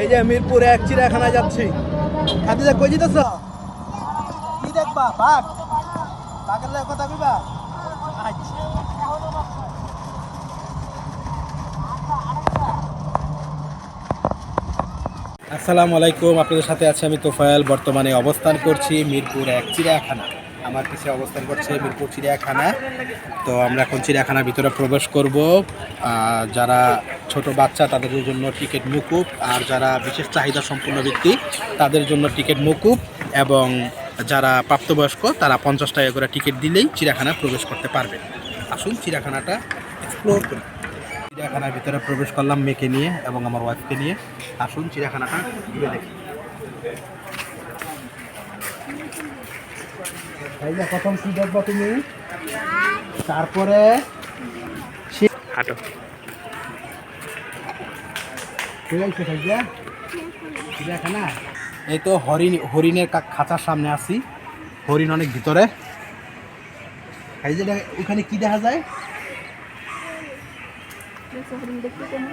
এই যে মিরপুর এক চিড়িয়াখানায় যাচ্ছি। খাদিজা, কই যেতেছ? কি দেখবা? বাঘ? বাঘের লাগে কথা কইবা? আসসালামু আলাইকুম, আপনাদের সাথে আছে আমি তোফায়েল। বর্তমানে অবস্থান করছি মিরপুর এক চিড়িয়াখানা আমার পিছিয়ে অবস্থান করছে মিরপুর চিড়িয়াখানা। তো আমরা এখন চিড়িয়াখানার ভিতরে প্রবেশ করব। যারা ছোট বাচ্চা, তাদের জন্য টিকিট মুকুব। আর যারা বিশেষ চাহিদা সম্পন্ন ব্যক্তি, তাদের জন্য টিকিট মুকুব। এবং যারা প্রাপ্তবয়স্ক, তারা পঞ্চাশ টাকা করে টিকিট দিলেই চিড়িয়াখানায় প্রবেশ করতে পারবেন আসুন চিড়িয়াখানাটা এক্সপ্লোর করি। চিড়িয়াখানার ভিতরে প্রবেশ করলাম মেয়েকে নিয়ে এবং আমার ওয়াইফকে নিয়ে। আসুন চিড়িয়াখানাটা দেখি। এই যে প্রথম কি দেখব তুমি? তারপরে হাঁটো। চিড়িয়াখানা এই তো হরিণ হরিণের খাঁচার সামনে আছি। হরিণ অনেক ভিতরে। এই যে দেখ- ওখানে কি দেখা যায়? তুমি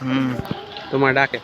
হুম তোমার ডাকে।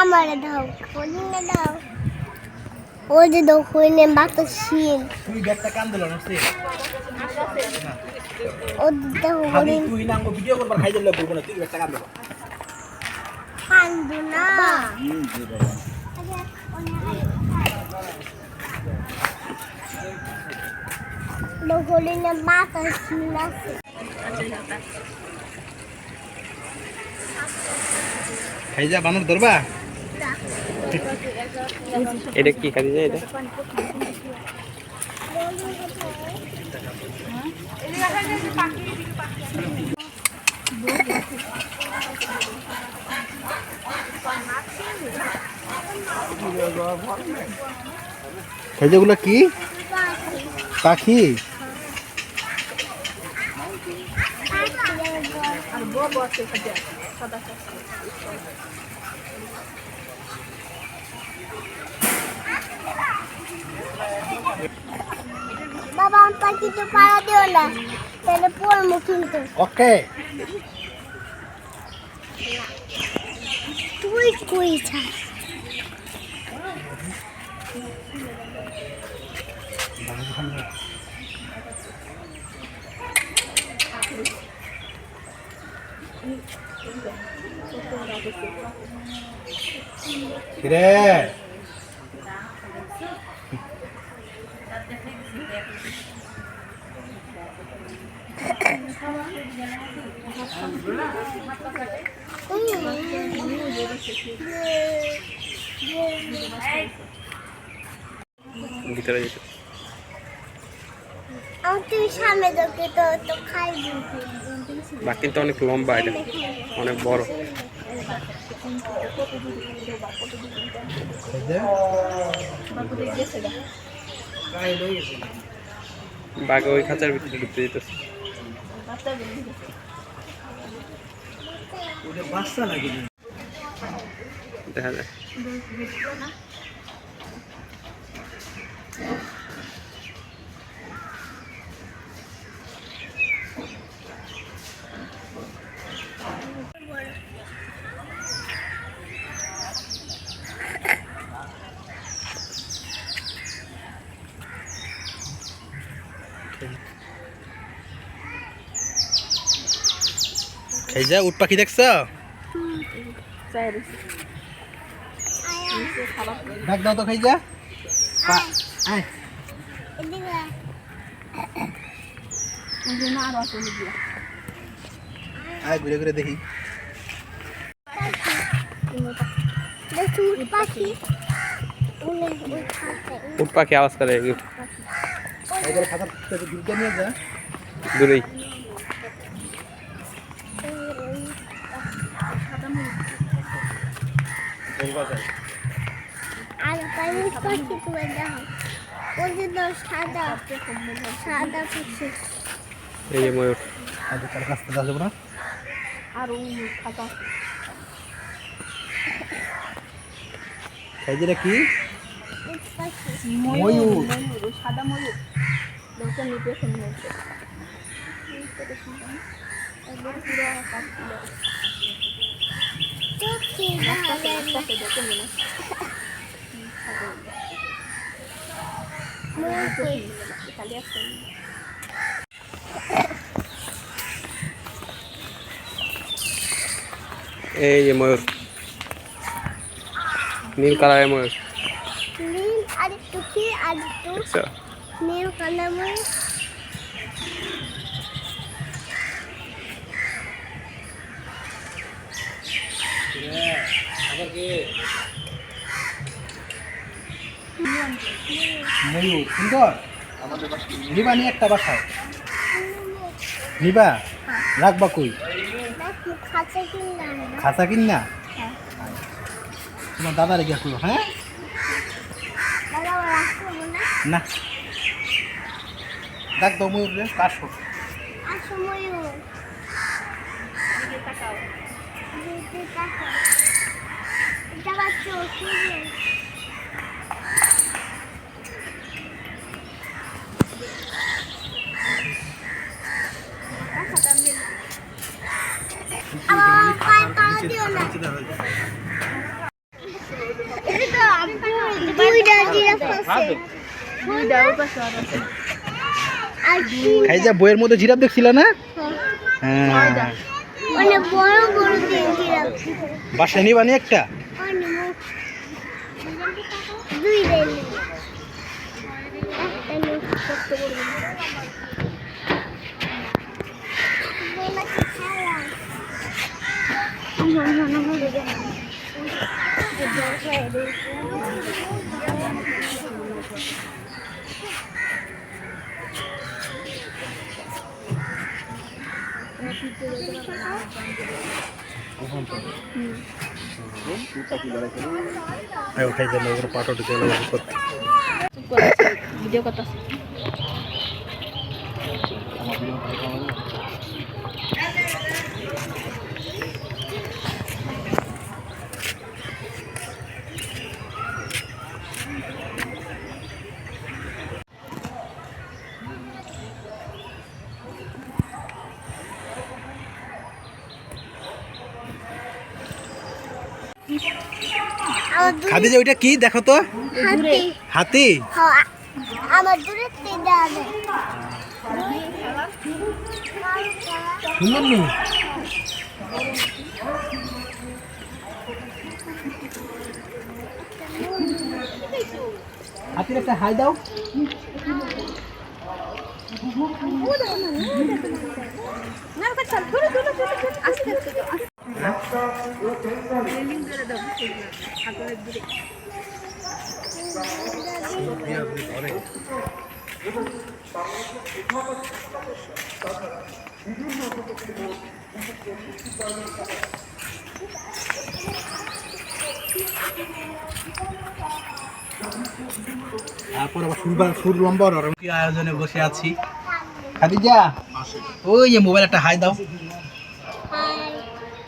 আমার দাও হইনে দাও। ও যে দাও হইনে বাতাস তুই ব্যাগটা কান দিল না সে? ও দেখো খালি তুই না ভিডিও করবার খাই দিলে বলব না তুই ব্যাগটা কান দিল। কান্দু না। দাও হরিণে বাতাস শিল আছে খাই যা বানর ধরবা? এটা কি যে এটা? খাই যেগুলো কি? পাখি? বাবা আমার পাখিতে পাড়া দিও না। তাহলে পড়ব কিন্তু ওকে। তুই কই রে ভিতরে যেতে আমি তুই সামনে দেখে তো তো খাইবি বাঘ কিন্তু অনেক লম্বা এটা অনেক বড়। বাঘ ওই খাঁচার ভিতরে ঢুকতে যেতেছে দেখা যায় খাই যা উট পাখি দেখছ? ডাক দাও তো খাই যা আয়। ঘুরে ঘুরে দেখি। উট পাখি আওয়াজ করে উঠ। আর পানি পাখি তুমি দাও ওই যে দাও সাদা সাদা পাখি। এই যে ময়ূর। আর তার কাছ থেকে আসব না? এই যেটা কি? উট পাখি ময়ূর চোখে ভালো এই যে ময়ূর। নীল কালারের ময়ূর। নীল আর একটু কি আর একটু দেখছ নীল কালার ময়ূর। সুন্দর। নিবা নিয়ে একটা বাসায়। নিবা রাখবা কই? খাঁচা কিন? না তোমার দাদা রেখে করো হ্যাঁ? না। ডাক দাও ময়ূর রে কাশো আসো ময়ূর দিকে তাকাও এটা বাচ্চা ওষুধ আমার পায়ে পা দিও না এটা তো আব্বু দুইটা জিরাফ আছে দুইটা ওপাশে আর তিন খাই যা বইয়ের মধ্যে জিরাফ দেখছিল না? হ্যাঁ। বাসায় নিবা নিয়ে একটা? দুই উঠাই দেন ওগুলো পাটা ঢুকে গেল ভিডিও কথা আমার খাদি যে ওইটা কি দেখো তো হাতি হাতি হ্যাঁ, আমার দূরে তেজা আছে হাতির একটা হাই দাও তারপর আবার সুর বা- সুর লম্বা আয়োজনে বসে আছি? খাদিজা ওই যে মোবাইল একটা হাই দাও।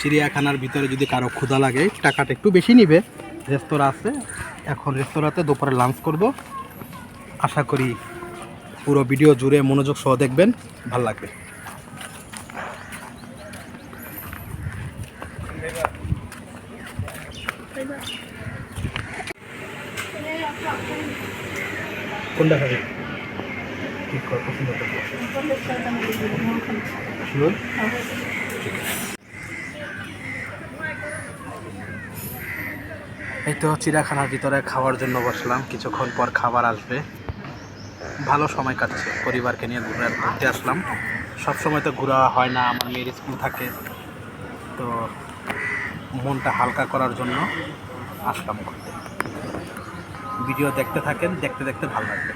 চিড়িয়াখানার ভিতরে যদি কারও ক্ষুধা লাগে, টাকাটা একটু বেশি নিবে। রেস্তোরাঁ আছে। এখন রেস্তোরাঁতে দুপুরে লাঞ্চ করব। আশা করি পুরো ভিডিও জুড়ে মনোযোগ সহ দেখবেন। ভালো লাগবে। কোনটা খাবে? ঠিক কর? এই তো চিড়াখানার ভিতরে খাওয়ার জন্য বসলাম। কিছুক্ষণ পর খাবার আসবে। ভালো সময় কাটছে, পরিবারকে নিয়ে ঘুরে ঘুরতে আসলাম। সব সময় তো ঘোরা হয় না, আমার মেয়ের স্কুল থাকে। তো মনটা হালকা করার জন্য আসলাম ঘুরতে। ভিডিও দেখতে থাকেন, দেখতে দেখতে ভালো লাগবে।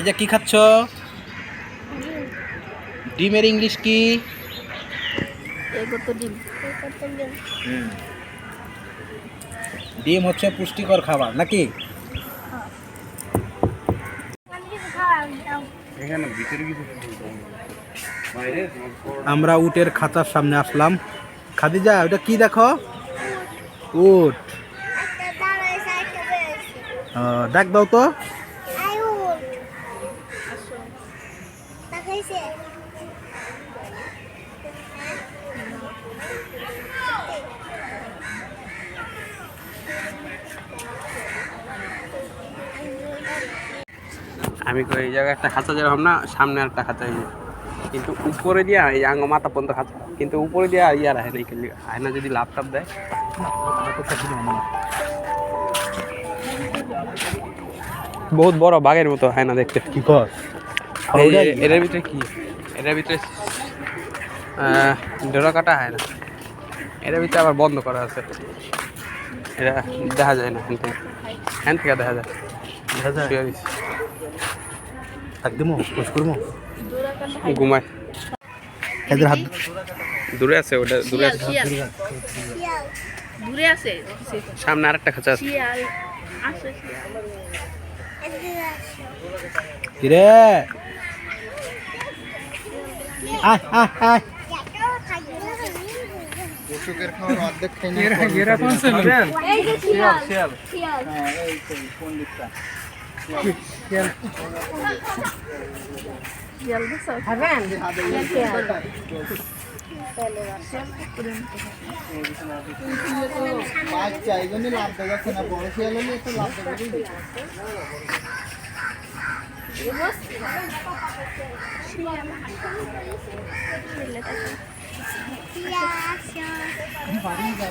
খাইজা কি খাচ্ছ? ডিমের ইংলিশ কি? ডিম। হচ্ছে পুষ্টিকর খাবার নাকি? এখানে ভিতরে কিছু বাইরে? আমরা উটের খাঁচার সামনে আসলাম। খাদিজা ওটা কি দেখো? উট। আহ, ডাক দাও তো। আমি কই এই জায়গায় একটা খাঁচা যেরকম না সামনে একটা খাঁচা এই যে। কিন্তু উপরে দিয়া এই আঙ্গ মাথা পর্যন্ত খাঁচা। কিন্তু উপরে দিয়া ইয়ার আয় না খেলি আয় না যদি লাভ টাপ দেয়। বহুত বড় বাঘের মতো হয় না দেখতে। কি কর এটার ভিতরে কি? এটার ভিতরে ডোরা কাটা হয় না। এটার ভিতরে আবার বন্ধ করা আছে। এটা দেখা যায় না হ্যান থেকে। হ্যান থেকে দেখা যায়। দেখা ঘুমায় এদের হাত দূরে আছে ওটা দূরে আছে। দূরে আছে সামনে আরেকটা খাঁচা আছে। শিয়াল কিরে আয় আয় আয় এই যে শিয়াল শিয়াল শিয়াল দেখছো মায়া হরিণ এই যে ঘোড়া খালি যা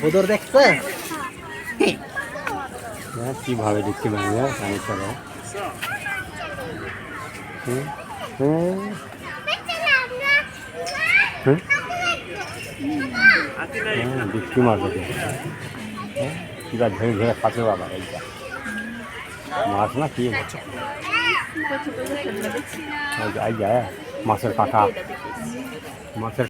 বোদর দেখছ? কীভাবে দেখতে পারি আমি চলো হ্যাঁ মাছ এটা হ্যাঁ কিবা ধরে ধরে খাতে বাবা এইটা। মাছ না কি? এই যে- এই যায় মাছের কাঁটা মাছের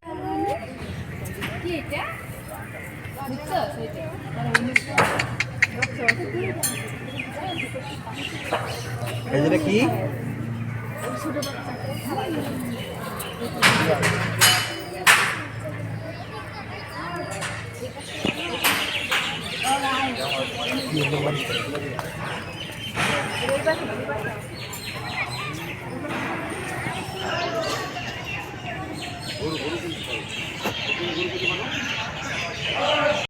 এটা কি